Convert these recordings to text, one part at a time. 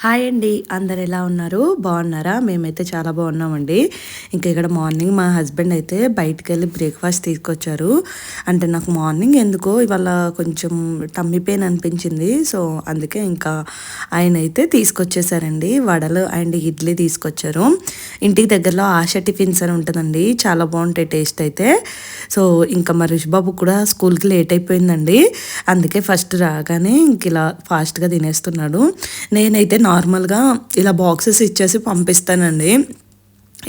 Hi అండి. అందరు ఎలా ఉన్నారు? బాగున్నారా? మేమైతే చాలా బాగున్నామండి. ఇంకా ఇక్కడ మార్నింగ్ మా హస్బెండ్ అయితే బయటకు వెళ్ళి బ్రేక్ఫాస్ట్ తీసుకొచ్చారు. అంటే నాకు మార్నింగ్ ఎందుకో ఇవాళ కొంచెం టమ్మి పెయిన్ అనిపించింది. సో అందుకే ఇంకా ఆయన అయితే తీసుకొచ్చేసారండి. వడలు అండ్ ఇడ్లీ తీసుకొచ్చారు. ఇంటికి దగ్గరలో ఆశ టిఫిన్స్ అని ఉంటుందండి. చాలా బాగుంటాయి టేస్ట్ అయితే. సో ఇంకా మా రిషిబాబు కూడా స్కూల్కి లేట్ అయిపోయిందండి. అందుకే ఫస్ట్ రాగానే ఇంక ఇలా ఫాస్ట్గా తినేస్తున్నాడు. నేనైతే నార్మల్గా ఇలా బాక్సెస్ ఇచ్చేసి పంపిస్తానండి.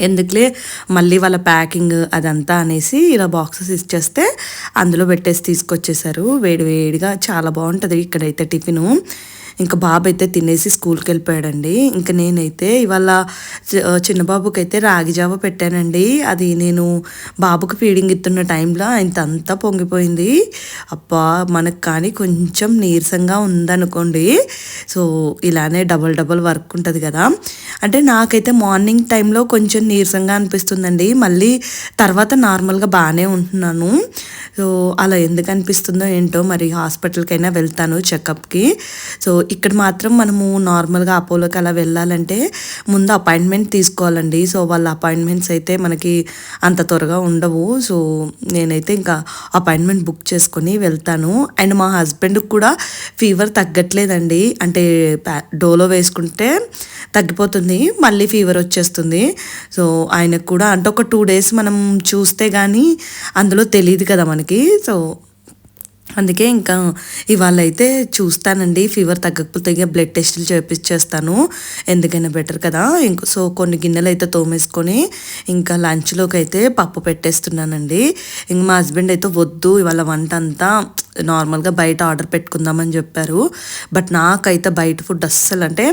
ఎందుకులే మళ్ళీ వాళ్ళ ప్యాకింగ్ అదంతా అనేసి ఇలా బాక్సెస్ ఇచ్చేస్తే అందులో పెట్టేసి తీసుకొచ్చేసారు వేడి వేడిగా చాలా బాగుంటుంది ఇక్కడైతే టిఫిను. ఇంకా బాబు అయితే తినేసి స్కూల్కి వెళ్ళిపోయాడండి ఇంకా నేనైతే ఇవాళ చిన్న బాబుకి అయితే రాగి జావ పెట్టానండి. అది నేను బాబుకి ఫీడింగ్ ఇస్తున్న టైంలో ఆయన అంతా పొంగిపోయింది. అబ్బా మనకు కానీ కొంచెం నీరసంగా ఉందనుకోండి. సో ఇలానే డబల్ డబల్ వర్క్ ఉంటుంది కదా. అంటే నాకైతే మార్నింగ్ టైంలో కొంచెం నీరసంగా అనిపిస్తుందండి. మళ్ళీ తర్వాత నార్మల్గా బాగానే ఉంటున్నాను. సో అలా ఎందుకు అనిపిస్తుందో ఏంటో మరి హాస్పిటల్కైనా వెళ్తాను చెకప్కి. సో ఇక్కడ మాత్రం మనము నార్మల్గా అపోలోకి అలా వెళ్ళాలంటే ముందు అపాయింట్మెంట్ తీసుకోవాలండి. సో వాళ్ళ అపాయింట్మెంట్స్ అయితే మనకి అంత త్వరగా ఉండవు. సో నేనైతే ఇంకా అపాయింట్మెంట్ బుక్ చేసుకొని వెళ్తాను. అండ్ మా హస్బెండ్కి కూడా ఫీవర్ తగ్గట్లేదండి. అంటే డోలో వేసుకుంటే తగ్గిపోతుంది. మళ్ళీ ఫీవర్ వచ్చేస్తుంది. సో ఆయనకు కూడా అంటే ఒక టూ డేస్ మనం చూస్తే కానీ అందులో తెలియదు కదా మనకి. సో అందుకే ఇంకా ఇవాళ అయితే చూస్తానండి. ఫీవర్ తగ్గకపోతే బ్లడ్ టెస్టులు చేపించేస్తాను ఎందుకైనా బెటర్ కదా. ఇంకో సో కొన్ని గిన్నెలు అయితే తోమేసుకొని ఇంకా లంచ్లోకి అయితే పప్పు పెట్టేస్తున్నానండి. ఇంక మా హస్బెండ్ అయితే వద్దు ఇవాళ వంట అంతా నార్మల్గా బయట ఆర్డర్ పెట్టుకుందామని చెప్పారు. బట్ నాకైతే బయట ఫుడ్ అస్సలు అంటే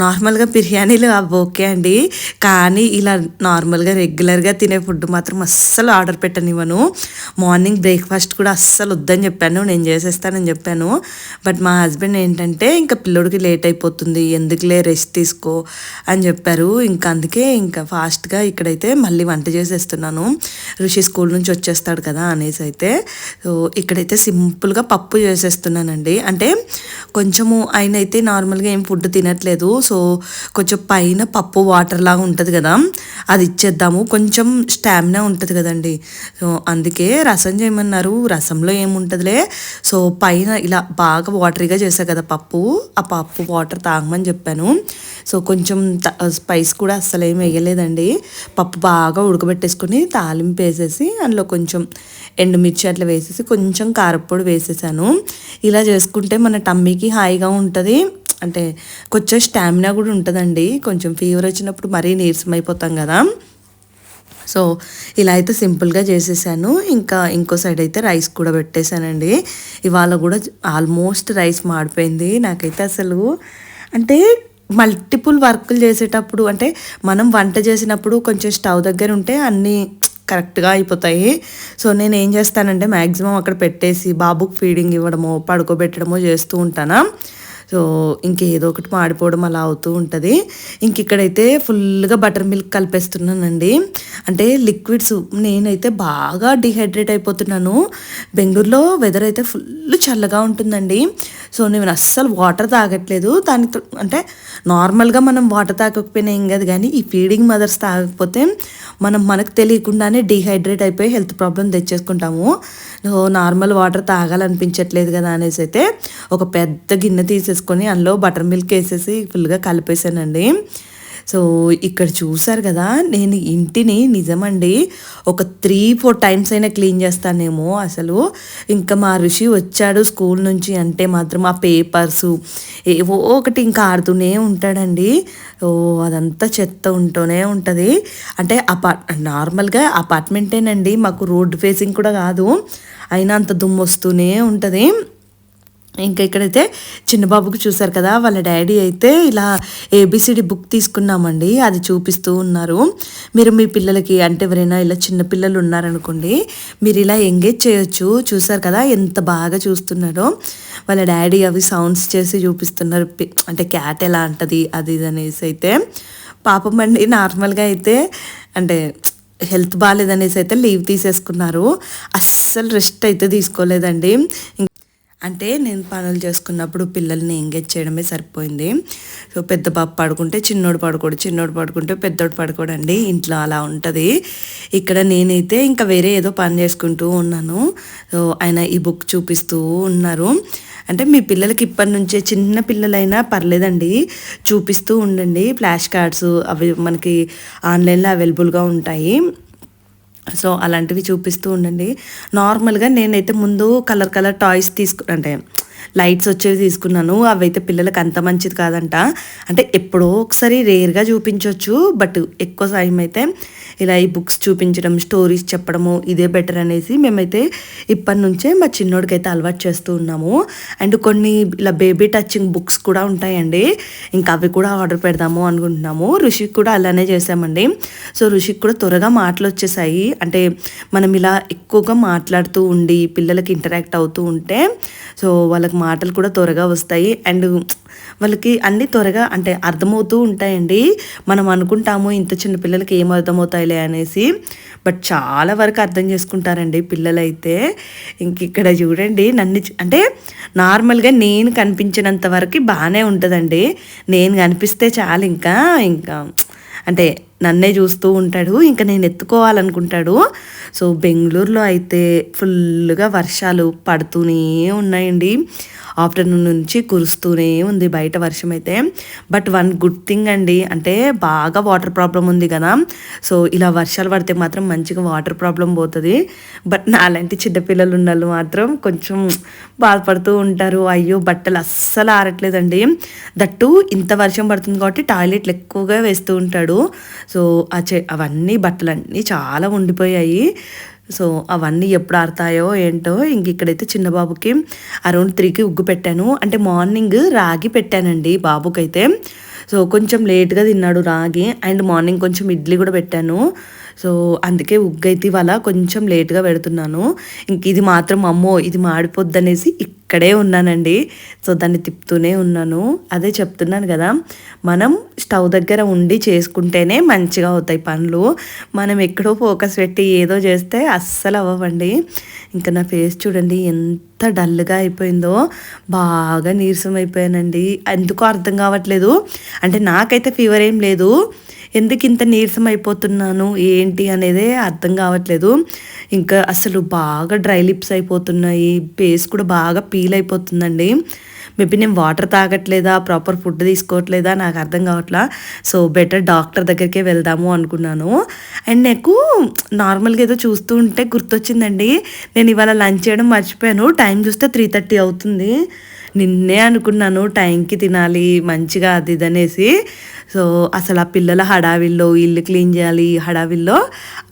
నార్మల్గా బిర్యానీలు అవి ఓకే అండి. కానీ ఇలా నార్మల్గా రెగ్యులర్గా తినే ఫుడ్ మాత్రం అస్సలు ఆర్డర్ పెట్టనివ్వను. మార్నింగ్ బ్రేక్ఫాస్ట్ కూడా అస్సలు వద్దని చెప్పాను. నేను చేసేస్తానని చెప్పాను. బట్ మా హస్బెండ్ ఏంటంటే ఇంకా పిల్లోడికి లేట్ అయిపోతుంది. ఎందుకులే రెస్ట్ తీసుకో అని చెప్పారు. ఇంకా అందుకే ఇంకా ఫాస్ట్గా ఇక్కడైతే మళ్ళీ వంట చేసేస్తున్నాను. ఋషి స్కూల్ నుంచి వచ్చేస్తాడు కదా అనేసి అయితే. సో ఇక్కడైతే సింపుల్గా పప్పు చేసేస్తున్నానండి. అంటే కొంచెము ఆయన అయితే నార్మల్గా ఏం ఫుడ్ తినట్లేదు. సో కొంచెం పైన పప్పు వాటర్ లాగా ఉంటుంది కదా అది ఇచ్చేద్దాము. కొంచెం స్టామినా ఉంటుంది కదండి. సో అందుకే రసం చేయమన్నారు. రసంలో ఏముంటుందిలే? సో పైన ఇలా బాగా వాటరీగా చేశాను కదా పప్పు. ఆ పప్పు వాటర్ తాగమని చెప్పాను. సో కొంచెం స్పైస్ కూడా అస్సలు ఏమి వేయలేదండి. పప్పు బాగా ఉడకబెట్టేసుకొని తాలింపు వేసేసి అందులో కొంచెం ఎండుమిర్చి అట్లా వేసేసి కొంచెం కారప్పొడి వేసేసాను. ఇలా చేసుకుంటే మన టమ్మీకి హాయిగా ఉంటుంది. అంటే కొంచెం స్టామినా కూడా ఉంటుందండి. కొంచెం ఫీవర్ వచ్చినప్పుడు మరీ నీరసం అయిపోతాం కదా. సో ఇలా అయితే సింపుల్గా చేసేసాను. ఇంకా ఇంకో సైడ్ అయితే రైస్ కూడా పెట్టేశానండి. ఇవాళ కూడా ఆల్మోస్ట్ రైస్ మాడిపోయింది. నాకైతే అసలు అంటే మల్టిపుల్ వర్కులు చేసేటప్పుడు అంటే మనం వంట చేసినప్పుడు కొంచెం స్టవ్ దగ్గర ఉంటే అన్నీ కరెక్ట్గా అయిపోతాయి. సో నేను ఏం చేస్తానంటే మ్యాక్సిమం అక్కడ పెట్టేసి బాబుకి ఫీడింగ్ ఇవ్వడమో పడుకోబెట్టడమో చేస్తూ ఉంటాను. సో ఇంకేదో ఒకటి మాడిపోవడం అలా అవుతూ ఉంటుంది. ఇంక ఇక్కడైతే ఫుల్గా బటర్ మిల్క్ కలిపేస్తున్నానండి. అంటే లిక్విడ్స్ నేనైతే బాగా డిహైడ్రేట్ అయిపోతున్నాను. బెంగళూరులో వెదర్ అయితే ఫుల్ చల్లగా ఉంటుందండి. సో నేను అస్సలు వాటర్ తాగట్లేదు. దానికి అంటే నార్మల్గా మనం వాటర్ తాగకపోయినా ఏం కాదు కానీ ఈ ఫీడింగ్ మదర్స్ తాగకపోతే మనం మనకు తెలియకుండానే డిహైడ్రేట్ అయిపోయి హెల్త్ ప్రాబ్లం తెచ్చేసుకుంటాము. నార్మల్ వాటర్ తాగాలనిపించట్లేదు కదా అనేసి అయితే ఒక పెద్ద గిన్నె తీసేసుకొని అందులో బటర్ మిల్క్ వేసేసి ఫుల్గా కలిపేసానండి. సో ఇక్కడ చూసారు కదా నేను ఇంటిని నిజమండి ఒక త్రీ ఫోర్ టైమ్స్ అయినా క్లీన్ చేస్తానేమో అసలు. ఇంకా మా ఋషి వచ్చాడు స్కూల్ నుంచి అంటే మాత్రం ఆ పేపర్స్ ఏవో ఒకటి ఇంకా ఆడుతూనే ఉంటాడండి. ఓ అదంతా చెత్త ఉంటూనే ఉంటుంది. అంటే అపార్ట్ నార్మల్గా అపార్ట్మెంటేనండి మాకు రోడ్డు ఫేసింగ్ కూడా కాదు. అయినా అంత దుమ్ము వస్తూనే ఉంటుంది. ఇంకా ఇక్కడైతే చిన్నబాబుకి చూసారు కదా వాళ్ళ డాడీ అయితే ఇలా ఏబిసిడి బుక్ తీసుకున్నామండి అది చూపిస్తూ ఉన్నారు. మీరు మీ పిల్లలకి అంటే ఎవరైనా ఇలా చిన్నపిల్లలు ఉన్నారనుకోండి మీరు ఇలా ఎంగేజ్ చేయొచ్చు. చూసారు కదా ఎంత బాగా చూస్తున్నాడో. వాళ్ళ డాడీ అవి సౌండ్స్ చేసి చూపిస్తున్నారు. అంటే క్యాట్ ఎలా అంటది అది ఇది అనేసి అయితే. పాపం అండి నార్మల్గా అయితే అంటే హెల్త్ బాగాలేదనేసి అయితే లీవ్ తీసేసుకున్నారు. అస్సలు రెస్ట్ అయితే తీసుకోలేదండి. అంటే నేను పనులు చేసుకున్నప్పుడు పిల్లల్ని ఎంగేజ్ చేయడమే సరిపోయింది. సో పెద్ద పాప పడుకుంటే చిన్నోడు పడుకోడు చిన్నోడు పడుకుంటే పెద్దోడు పడుకోడండి. ఇంట్లో అలా ఉంటుంది. ఇక్కడ నేనైతే ఇంకా వేరే ఏదో పని చేసుకుంటూ ఉన్నాను. సో ఆయన ఈ బుక్ చూపిస్తూ ఉన్నారు. అంటే మీ పిల్లలకి ఇప్పటి నుంచే చిన్న పిల్లలైనా పర్లేదండి. చూపిస్తూ ఉండండి. ఫ్లాష్ కార్డ్స్ అవి మనకి ఆన్లైన్లో అవైలబుల్గా ఉంటాయి. సో అలాంటివి చూపిస్తూ ఉండండి. నార్మల్గా నేనైతే ముందు కలర్ కలర్ టాయ్స్ తీసుకు అంటే లైట్స్ వచ్చేవి తీసుకున్నాను. అవి అయితే పిల్లలకి అంత మంచిది కాదంట. అంటే ఎప్పుడో ఒకసారి రేర్గా చూపించవచ్చు బట్ ఎక్కువ టైం అయితే ఇలా ఈ బుక్స్ చూపించడం స్టోరీస్ చెప్పడము ఇదే బెటర్ అనేసి మేమైతే ఇప్పటి నుంచే మా చిన్నోడికైతే అలవాటు చేస్తూ ఉన్నాము. అండ్ కొన్ని ఇలా బేబీ టచింగ్ బుక్స్ కూడా ఉంటాయండి. ఇంకా అవి కూడా ఆర్డర్ పెడదాము అనుకుంటున్నాము. ఋషికి కూడా అలానే చేసామండి సో ఋషికి కూడా త్వరగా మాటలు వచ్చేసాయి. అంటే మనం ఇలా ఎక్కువగా మాట్లాడుతూ ఉండి పిల్లలకి ఇంటరాక్ట్ అవుతూ ఉంటే సో వాళ్ళకి మాటలు కూడా త్వరగా వస్తాయి. అండ్ వాళ్ళకి అన్ని త్వరగా అంటే అర్థమవుతూ ఉంటాయండి. మనం అనుకుంటాము ఇంత చిన్న పిల్లలకి ఏం పిల్లలే అనేసి. బట్ చాలా వరకు అర్థం చేసుకుంటారండి పిల్లలైతే. ఇంక ఇక్కడ చూడండి నన్ను అంటే నార్మల్గా నేను కనిపించినంత వరకు బాగానే ఉంటుందండి. నేను కనిపిస్తే చాలు ఇంకా ఇంకా అంటే నన్నే చూస్తూ ఉంటాడు. ఇంకా నేను ఎత్తుకోవాలనుకుంటాడు. సో బెంగళూరులో అయితే ఫుల్గా వర్షాలు పడుతూనే ఉన్నాయండి. ఆఫ్టర్నూన్ నుంచి కురుస్తూనే ఉంది బయట వర్షం అయితే. బట్ వన్ గుడ్ థింగ్ అండి అంటే బాగా వాటర్ ప్రాబ్లం ఉంది కదా. సో ఇలా వర్షాలు పడితే మాత్రం మంచిగా వాటర్ ప్రాబ్లం పోతుంది. బట్ నాలాంటి చిన్నపిల్లలు ఉన్న వాళ్ళు మాత్రం కొంచెం బాధపడుతూ ఉంటారు. అయ్యో బట్టలు అస్సలు ఆరట్లేదండి. దట్టు ఇంత వర్షం పడుతుంది కాబట్టి టాయిలెట్లు ఎక్కువగా వేస్తూ ఉంటాడు. సో ఆ చె అవన్నీ బట్టలన్నీ చాలా ఉండిపోయాయి. సో అవన్నీ ఎప్పుడు ఆడతాయో ఏంటో ఇంక ఇక్కడైతే చిన్న బాబుకి అరౌండ్ త్రీకి ఉగ్గు పెట్టాను. అంటే మార్నింగ్ రాగి పెట్టానండి బాబుకైతే. సో కొంచెం లేట్గా తిన్నాడు రాగి అండ్ మార్నింగ్ కొంచెం ఇడ్లీ కూడా పెట్టాను. సో అందుకే ఉగ్గు అయితే ఇవాళ కొంచెం లేట్గా పెడుతున్నాను. ఇంక ఇది మాత్రం అమ్మో ఇది మాడిపోద్దనేసి ఇక్కడే ఉన్నానండి. సో దాన్ని తిప్పుతూనే ఉన్నాను. అదే చెప్తున్నాను కదా మనం స్టవ్ దగ్గర ఉండి చేసుకుంటేనే మంచిగా అవుతాయి పనులు. మనం ఎక్కడో ఫోకస్ పెట్టి ఏదో చేస్తే అస్సలు అవ్వండి ఇంకా నా ఫేస్ చూడండి ఎంత డల్గా అయిపోయిందో. బాగా నీరసం అయిపోయానండి. ఎందుకో అర్థం కావట్లేదు. అంటే నాకైతే ఫీవర్ ఏం లేదు. ఎందుకు ఇంత నీరసం అయిపోతున్నాను? ఏంటి అనేదే అర్థం కావట్లేదు. ఇంకా అసలు బాగా డ్రై లిప్స్ అయిపోతున్నాయి. ఫేస్ కూడా బాగా ఫీల్ అయిపోతుందండి మేబీ నేను వాటర్ తాగట్లేదా ప్రాపర్ ఫుడ్ తీసుకోవట్లేదా నాకు అర్థం కావట్లా. సో బెటర్ డాక్టర్ దగ్గరికే వెళ్దాము అనుకున్నాను. అండ్ నాకు నార్మల్గా ఏదో చూస్తూ ఉంటే గుర్తొచ్చిందండి. నేను ఇవాళ లంచ్ చేయడం మర్చిపోయాను. టైం చూస్తే త్రీ థర్టీ అవుతుంది. నిన్నే అనుకున్నాను టైంకి తినాలి మంచిగా అది ఇది అనేసి. సో అసలు ఆ పిల్లల హడావిల్లో ఇల్లు క్లీన్ చేయాలి హడావిల్లో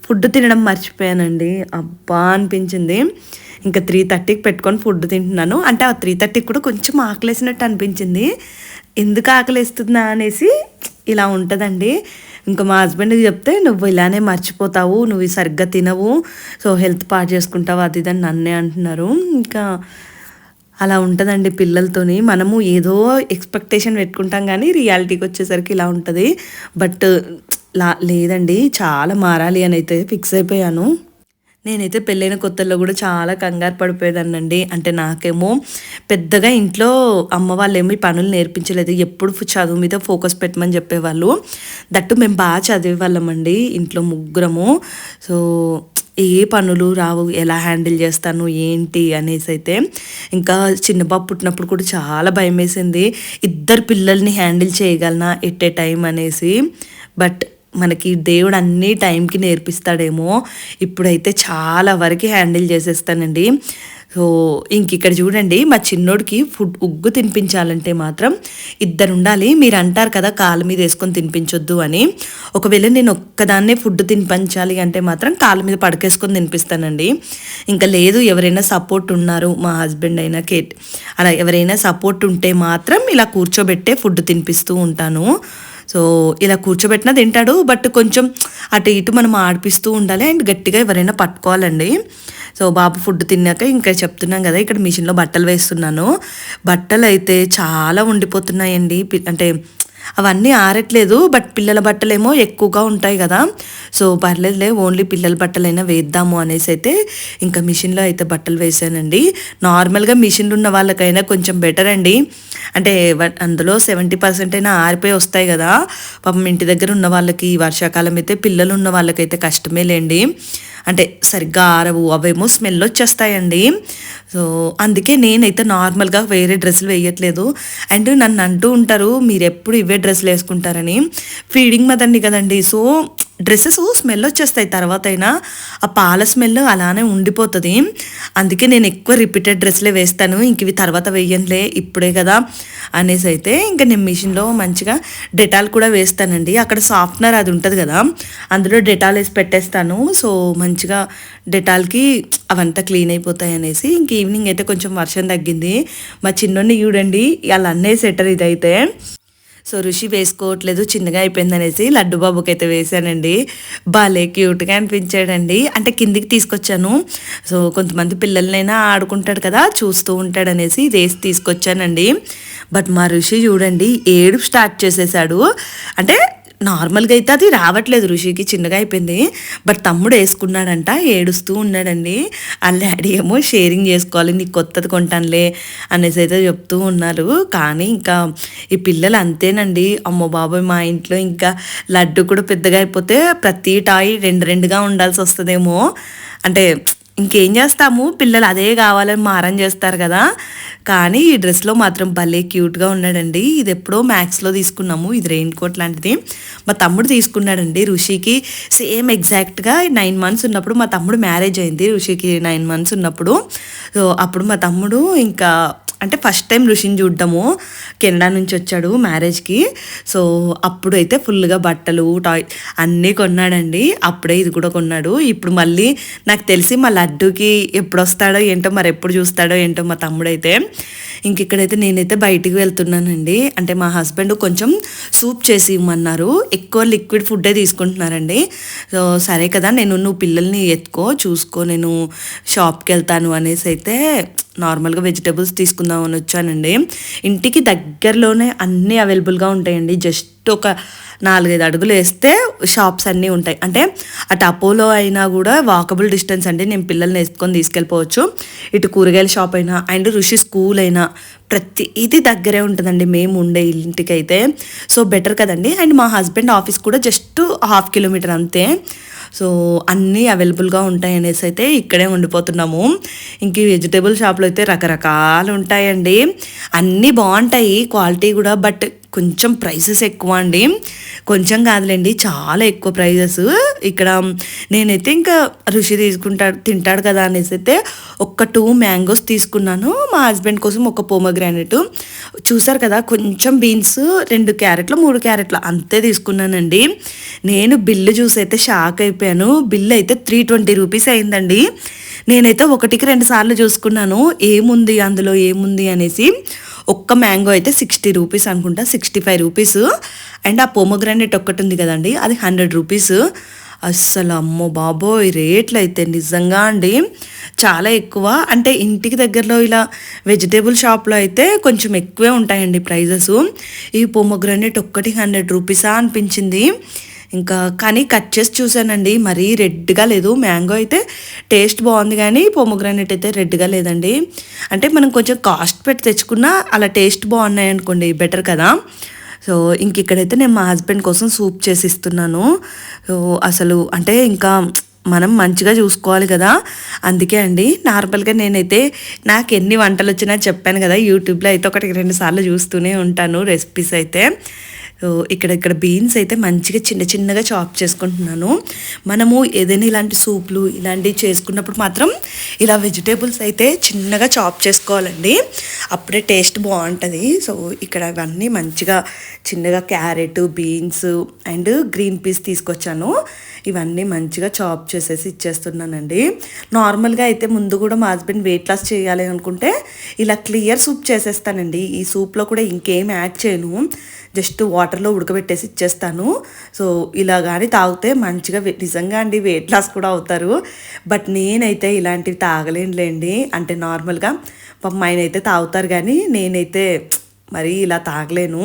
ఫుడ్ తినడం మర్చిపోయానండి. అబ్బా అనిపించింది. ఇంకా త్రీ థర్టీకి పెట్టుకొని ఫుడ్ తింటున్నాను. అంటే ఆ త్రీ థర్టీకి కూడా కొంచెం ఆకలేసినట్టు అనిపించింది. ఎందుకు ఆకలిస్తుందా అనేసి ఇలా ఉంటుందండి. ఇంకా మా హస్బెండ్కి చెప్తే నువ్వు ఇలానే మర్చిపోతావు నువ్వు సరిగ్గా తినవు సో హెల్త్ పాడు చేసుకుంటావు అది ఇదని నన్నే అంటున్నారు. ఇంకా అలా ఉంటుందండి పిల్లలతోని. మనము ఏదో ఎక్స్పెక్టేషన్ పెట్టుకుంటాం కానీ రియాలిటీకి వచ్చేసరికి ఇలా ఉంటుంది. బట్ లా లేదండి చాలా మారాలి అని అయితే ఫిక్స్ అయిపోయాను. నేనైతే పెళ్ళైన కొత్తల్లో కూడా చాలా కంగారు పడిపోయేదాన్నండి. అంటే నాకేమో పెద్దగా ఇంట్లో అమ్మ వాళ్ళు ఏమి పనులు నేర్పించలేదు. ఎప్పుడు చదువు మీద ఫోకస్ పెట్టమని చెప్పేవాళ్ళు. దట్టు మేము బాగా చదివేవాళ్ళమండి ఇంట్లో ముగ్గురము. సో ఏ పనులు రావు ఎలా హ్యాండిల్ చేస్తాను ఏంటి అనేసి అయితే ఇంకా చిన్నబాబు పుట్టినప్పుడు కూడా చాలా భయం వేసింది ఇద్దరు పిల్లల్ని హ్యాండిల్ చేయగలనా ఎట్ ఏ టైం అనేసి. బట్ మనకి దేవుడు అన్ని టైంకి నేర్పిస్తాడేమో. ఇప్పుడైతే చాలా వరకు హ్యాండిల్ చేసేస్తానండి. సో ఇంక ఇక్కడ చూడండి మా చిన్నోడికి ఫుడ్ ఉగ్గు తినిపించాలంటే మాత్రం ఇద్దరు ఉండాలి మీరు అంటారు కదా కాళ్ళ మీద వేసుకొని తినిపించొద్దు అని. ఒకవేళ నేను ఒక్కదాన్నే ఫుడ్ తినిపించాలి అంటే మాత్రం కాళ్ళ మీద పడకేసుకొని తినిపిస్తానండి. ఇంకా లేదు ఎవరైనా సపోర్ట్ ఉన్నారు మా హస్బెండ్ అయినా కేట్ అలా ఎవరైనా సపోర్ట్ ఉంటే మాత్రం ఇలా కూర్చోబెట్టే ఫుడ్ తినిపిస్తూ ఉంటాను. సో ఇలా కూర్చోబెట్టినా తింటాడు. బట్ కొంచెం అటు ఇటు మనం ఆడిపిస్తూ ఉండాలి. అండ్ గట్టిగా ఎవరైనా పట్టుకోవాలండి. సో బాబు ఫుడ్ తిన్నాక ఇంకా చెప్తున్నాం కదా ఇక్కడ మిషన్లో బట్టలు వేస్తున్నాను. బట్టలు అయితే చాలా ఉండిపోతున్నాయండి. అంటే అవన్నీ ఆరట్లేదు బట్ పిల్లల బట్టలేమో ఎక్కువగా ఉంటాయి కదా. సో పర్లేదులే ఓన్లీ పిల్లల బట్టలైనా వేద్దాము అనేసి అయితే ఇంకా మిషన్లో అయితే బట్టలు వేసానండి. నార్మల్గా మిషన్లు ఉన్న వాళ్ళకైనా కొంచెం బెటర్ అండి. అంటే అందులో సెవెంటీ పర్సెంట్ అయినా ఆరిపోయి వస్తాయి కదా. పాపం ఇంటి దగ్గర ఉన్న వాళ్ళకి వర్షాకాలం అయితే పిల్లలు ఉన్న వాళ్ళకైతే కష్టమే లేండి. అంటే సరిగ్గా ఆరవు అవేమో స్మెల్ వచ్చేస్తాయండి. సో అందుకే నేనైతే నార్మల్గా వేరే డ్రెస్సులు వేయట్లేదు. అండ్ నన్ను అంటూ ఉంటారు మీరు ఎప్పుడు ఇవే డ్రెస్సులు వేసుకుంటారని. ఫీడింగ్ మదర్ని కదండి. సో డ్రెస్సెస్ స్మెల్ వచ్చేస్తాయి. తర్వాత అయినా ఆ పాల స్మెల్ అలానే ఉండిపోతుంది. అందుకే నేను ఎక్కువ రిపీటెడ్ డ్రెస్లే వేస్తాను. ఇంక ఇవి తర్వాత వేయనులే ఇప్పుడే కదా అనేసి అయితే ఇంకా నేను మిషన్లో మంచిగా డెటాల్ కూడా వేస్తానండి. అక్కడ సాఫ్ట్నర్ అది ఉంటుంది కదా అందులో డెటాల్ వేసి పెట్టేస్తాను. సో మంచిగా డెటాల్కి అవంతా క్లీన్ అయిపోతాయి అనేసి ఇంక ఈవినింగ్ అయితే కొంచెం వర్షం తగ్గింది. మా చిన్నోడిని చూడండి వాళ్ళ అన్నే సెటర్ ఇదైతే. సో రుషి వేసుకోవట్లేదు చిన్నగా అయిపోయింది అనేసి లడ్డు బాబుకి అయితే వేసానండి భలే క్యూట్గా అనిపించాడండి. అంటే కిందికి తీసుకొచ్చాను. సో కొంతమంది పిల్లలనైనా ఆడుకుంటాడు కదా చూస్తూ ఉంటాడు అనేసి వేసి తీసుకొచ్చానండి. బట్ మా రుషి చూడండి ఏడుపు స్టార్ట్ చేసేసాడు. అంటే నార్మల్గా అయితే అది రావట్లేదు ఋషికి చిన్నగా అయిపోయింది. బట్ తమ్ముడు వేసుకున్నాడంట ఏడుస్తూ ఉన్నాడండి. వాళ్ళ డాడీ ఏమో షేరింగ్ చేసుకోవాలి నీకు కొత్తది కొంటానులే అనేసి అయితే చెప్తూ ఉన్నారు. కానీ ఇంకా ఈ పిల్లలు అంతేనండి. అమ్మో బాబాయ్ మా ఇంట్లో ఇంకా లడ్డు కూడా పెద్దగా అయిపోతే ప్రతి టాయ్ రెండు రెండుగా ఉండాల్సి వస్తుందేమో. అంటే ఇంకేం చేస్తాము? పిల్లలు అదే కావాలని మారం చేస్తారు కదా. కానీ ఈ డ్రెస్లో మాత్రం భలే క్యూట్గా ఉన్నాడండి. ఇది ఎప్పుడో మ్యాక్స్లో తీసుకున్నాము. ఇది రెయిన్ కోట్ లాంటిది. మా తమ్ముడు తీసుకున్నాడండి ఋషికి. సేమ్ ఎగ్జాక్ట్గా నైన్ మంత్స్ ఉన్నప్పుడు మా తమ్ముడు మ్యారేజ్ అయింది ఋషికి నైన్ మంత్స్ ఉన్నప్పుడు. సో అప్పుడు మా తమ్ముడు ఇంకా అంటే ఫస్ట్ టైం ఋషిని చూడటము కెనడా నుంచి వచ్చాడు మ్యారేజ్కి సో అప్పుడైతే ఫుల్గా బట్టలు టాయ్ అన్నీ కొన్నాడండి. అప్పుడే ఇది కూడా కొన్నాడు. ఇప్పుడు మళ్ళీ నాకు తెలిసి మా లడ్డుకి ఎప్పుడు వస్తాడో ఏంటో మరి ఎప్పుడు చూస్తాడో ఏంటో మా తమ్ముడైతే. ఇంక ఇక్కడైతే నేనైతే బయటికి వెళ్తున్నానండి. అంటే మా హస్బెండ్ కొంచెం సూప్ చేసి ఇవ్వమన్నారు ఎక్కువ లిక్విడ్ ఫుడ్డే తీసుకుంటున్నారండి. సో సరే కదా నేను నువ్వు పిల్లల్ని ఎత్తుకో చూసుకో నేను షాప్కి వెళ్తాను అనేసి అయితే నార్మల్గా వెజిటేబుల్స్ తీసుకుందామని వచ్చానండి. ఇంటికి దగ్గరలోనే అన్నీ అవైలబుల్గా ఉంటాయండి. జస్ట్ ఒక నాలుగైదు అడుగులు వేస్తే షాప్స్ అన్నీ ఉంటాయి. అంటే అటు అపోలో అయినా కూడా వాకబుల్ డిస్టెన్స్ అండి. నేను పిల్లల్ని వేసుకొని తీసుకెళ్ళిపోవచ్చు. ఇటు కూరగాయల షాప్ అయినా అండ్ ఋషి స్కూల్ అయినా ప్రతి ఇది దగ్గరే ఉంటుందండి. మేము ఉండే ఇంటికైతే. సో బెటర్ కదండి. అండ్ మా హస్బెండ్ ఆఫీస్ కూడా జస్ట్ హాఫ్ కిలోమీటర్ అంతే. సో అన్నీ అవైలబుల్గా ఉంటాయి అనేసి అయితే ఇక్కడే ఉండిపోతున్నాము. ఇంక వెజిటేబుల్ షాప్లో అయితే రకరకాలు ఉంటాయండి. అన్నీ బాగుంటాయి క్వాలిటీ కూడా బట్ కొంచెం ప్రైసెస్ ఎక్కువ అండి. కొంచెం కాదులేండి చాలా ఎక్కువ ప్రైజెస్. ఇక్కడ నేనైతే ఇంకా రుచి తీసుకుంటాడు తింటాడు కదా అనేసి అయితే ఒక టూ మ్యాంగోస్ తీసుకున్నాను. మా హస్బెండ్ కోసం ఒక పోమగ్రానైట్. చూసారు కదా కొంచెం బీన్స్ రెండు క్యారెట్లు మూడు క్యారెట్లు అంతే తీసుకున్నానండి. నేను బిల్లు చూసి అయితే షాక్ అయిపోయాను. బిల్లు అయితే త్రీ ట్వంటీ రూపీస్ అయిందండి. నేనైతే ఒకటికి రెండు సార్లు చూసుకున్నాను. ఏముంది అందులో ఏముంది అనేసి. ఒక్క మ్యాంగో అయితే సిక్స్టీ రూపీస్ అనుకుంటా సిక్స్టీ ఫైవ్ రూపీస్. అండ్ ఆ పోమోగ్రానేట్ ఒక్కటి ఉంది కదండి అది హండ్రెడ్ రూపీస్. అస్సలు అమ్మో బాబోయ్ రేట్లు అయితే నిజంగా అండి. చాలా ఎక్కువ. అంటే ఇంటికి దగ్గరలో ఇలా వెజిటేబుల్ షాప్లో అయితే కొంచెం ఎక్కువే ఉంటాయండి ప్రైజెస్. ఈ పోమోగ్రానైట్ ఒక్కటి హండ్రెడ్ రూపీసా అనిపించింది. ఇంకా కానీ కట్ చేసి చూసానండి మరీ రెడ్గా లేదు. మ్యాంగో అయితే టేస్ట్ బాగుంది కానీ పోమోగ్రానైట్ అయితే రెడ్గా లేదండి. అంటే మనం కొంచెం కాస్ట్ పెట్టి తెచ్చుకున్నా అలా టేస్ట్ బాగున్నాయి అనుకోండి బెటర్ కదా. సో ఇంక ఇక్కడైతే నేను మా హస్బెండ్ కోసం సూప్ చేసి ఇస్తున్నాను. సో అసలు అంటే ఇంకా మనం మంచిగా చూసుకోవాలి కదా. అందుకే అండి నార్మల్గా నేనైతే నాకు ఎన్ని వంటలు వచ్చినా చెప్పాను కదా యూట్యూబ్లో అయితే ఒకటి రెండు సార్లు చూస్తూనే ఉంటాను రెసిపీస్ అయితే. ఇక్కడ ఇక్కడ బీన్స్ అయితే మంచిగా చిన్న చిన్నగా చాప్ చేసుకుంటున్నాను. మనము ఏదైనా ఇలాంటి సూప్లు ఇలాంటివి చేసుకున్నప్పుడు మాత్రం ఇలా వెజిటేబుల్స్ అయితే చిన్నగా చాప్ చేసుకోవాలండి. అప్పుడే టేస్ట్ బాగుంటుంది. సో ఇక్కడ ఇవన్నీ మంచిగా చిన్నగా carrot beans and green peas తీసుకొచ్చాను. ఇవన్నీ మంచిగా చాప్ చేసేసి ఇచ్చేస్తున్నానండి. నార్మల్గా అయితే ముందు కూడా మా హస్బెండ్ వెయిట్ లాస్ చేయాలి అనుకుంటే ఇలా క్లియర్ సూప్ చేసేస్తానండి. ఈ సూప్లో కూడా ఇంకేం యాడ్ చేయను. జస్ట్ వాటర్లో ఉడకబెట్టేసి ఇచ్చేస్తాను. సో ఇలా కానీ తాగితే మంచిగా నిజంగా అండి వెయిట్ లాస్ కూడా అవుతారు. బట్ నేనైతే ఇలాంటివి తాగలేనులేండి. అంటే నార్మల్గా పాపం ఆయన అయితే తాగుతారు కానీ నేనైతే మరి ఇలా తాగలేను.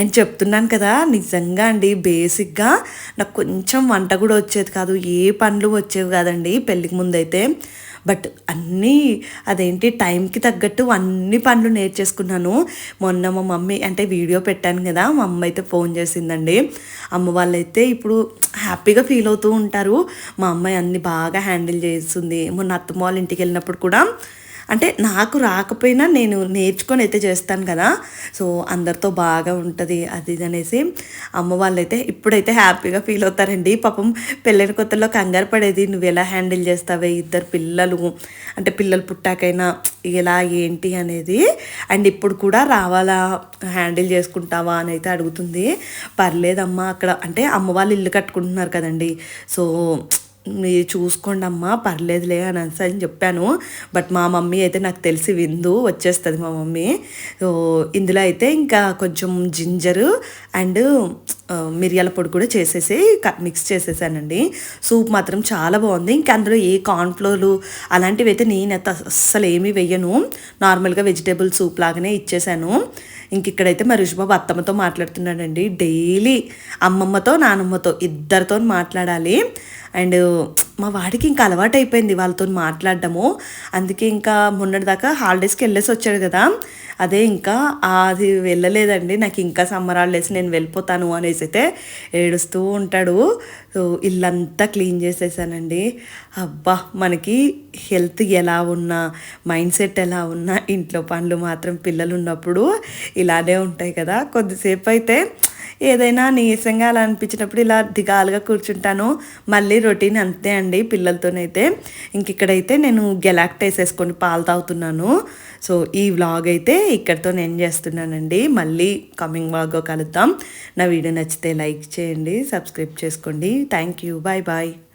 అండ్ చెప్తున్నాను కదా నిజంగా అండి బేసిక్గా నాకు కొంచెం వంట కూడా వచ్చేది కాదు. ఏ పనులు వచ్చేవి కాదండి. పెళ్ళికి ముందైతే బట్ అన్నీ అదేంటి టైంకి తగ్గట్టు అన్ని పనులు నేర్చేసుకున్నాను. మొన్న మా మమ్మీ అంటే వీడియో పెట్టాను కదా మా అమ్మ అయితే ఫోన్ చేసిందండి. అమ్మ వాళ్ళైతే ఇప్పుడు హ్యాపీగా ఫీల్ అవుతూ ఉంటారు. మా అమ్మాయి అన్ని బాగా హ్యాండిల్ చేస్తుంది. మొన్న అత్తమ్మ వాళ్ళ ఇంటికి వెళ్ళినప్పుడు కూడా అంటే నాకు రాకపోయినా నేను నేర్చుకొని అయితే చేస్తాను కదా. సో అందరితో బాగా ఉంటుంది అది అనేసి అమ్మ వాళ్ళైతే ఇప్పుడైతే హ్యాపీగా ఫీల్ అవుతారండి. పాపం పెళ్ళైన కొత్తలో కంగారు పడేది నువ్వు ఎలా హ్యాండిల్ చేస్తావే ఇద్దరు పిల్లలు? అంటే పిల్లలు పుట్టాకైనా ఎలా ఏంటి? అనేది. అండ్ ఇప్పుడు కూడా రావాలా హ్యాండిల్ చేసుకుంటావా? అని అయితే అడుగుతుంది. పర్లేదమ్మా అక్కడ అంటే అమ్మ వాళ్ళు ఇల్లు కట్టుకుంటున్నారు కదండి. సో మీరు చూసుకోండి అమ్మా పర్లేదులే అని అని చెప్పాను. బట్ మా మమ్మీ అయితే నాకు తెలిసి విందు వచ్చేస్తుంది మా మమ్మీ. ఇందులో అయితే ఇంకా కొంచెం జింజరు అండ్ మిరియాల పొడి కూడా చేసేసి మిక్స్ చేసేసానండి. సూప్ మాత్రం చాలా బాగుంది. ఇంకా అందులో ఏ కార్న్ఫ్లోర్లు అలాంటివి అయితే నేనైతే అస్సలు ఏమీ వెయ్యను. నార్మల్గా వెజిటేబుల్ సూప్ లాగానే ఇచ్చేసాను. ఇంక ఇక్కడైతే మా రుషిబాబు అత్తమ్మతో మాట్లాడుతున్నాడండి. డైలీ అమ్మమ్మతో నానమ్మతో ఇద్దరితో మాట్లాడాలి. అండ్ మా వాడికి ఇంకా అలవాటు అయిపోయింది వాళ్ళతో మాట్లాడడము. అందుకే ఇంకా మొన్నటిదాకా హాలిడేస్కి వెళ్ళేసి వచ్చాడు కదా. అదే ఇంకా అది వెళ్ళలేదండి నాకు ఇంకా సమ్మర్ హాలిడేస్ నేను వెళ్ళిపోతాను అనేసి అయితే ఏడుస్తూ ఉంటాడు. సో ఇల్లంతా క్లీన్ చేసేసానండి. అబ్బా మనకి హెల్త్ ఎలా ఉన్నా మైండ్ సెట్ ఎలా ఉన్నా ఇంట్లో పనులు మాత్రం పిల్లలు ఉన్నప్పుడు ఇలానే ఉంటాయి కదా. కొద్దిసేపు అయితే ఏదైనా నీరసంగా అలా అనిపించినప్పుడు ఇలా దిగాలుగా కూర్చుంటాను. మళ్ళీ రొటీన్ అంతే అండి పిల్లలతోనైతే. ఇంక ఇక్కడైతే నేను గెలాక్ట్ వేసేసుకొని పాలు తాగుతున్నాను. సో ఈ వ్లాగ్ అయితే ఇక్కడితో నేను చేస్తున్నానండి. మళ్ళీ కమింగ్ వ్లాగ్ కలుద్దాం. నా వీడియో నచ్చితే లైక్ చేయండి సబ్స్క్రైబ్ చేసుకోండి. Thank you. Bye bye.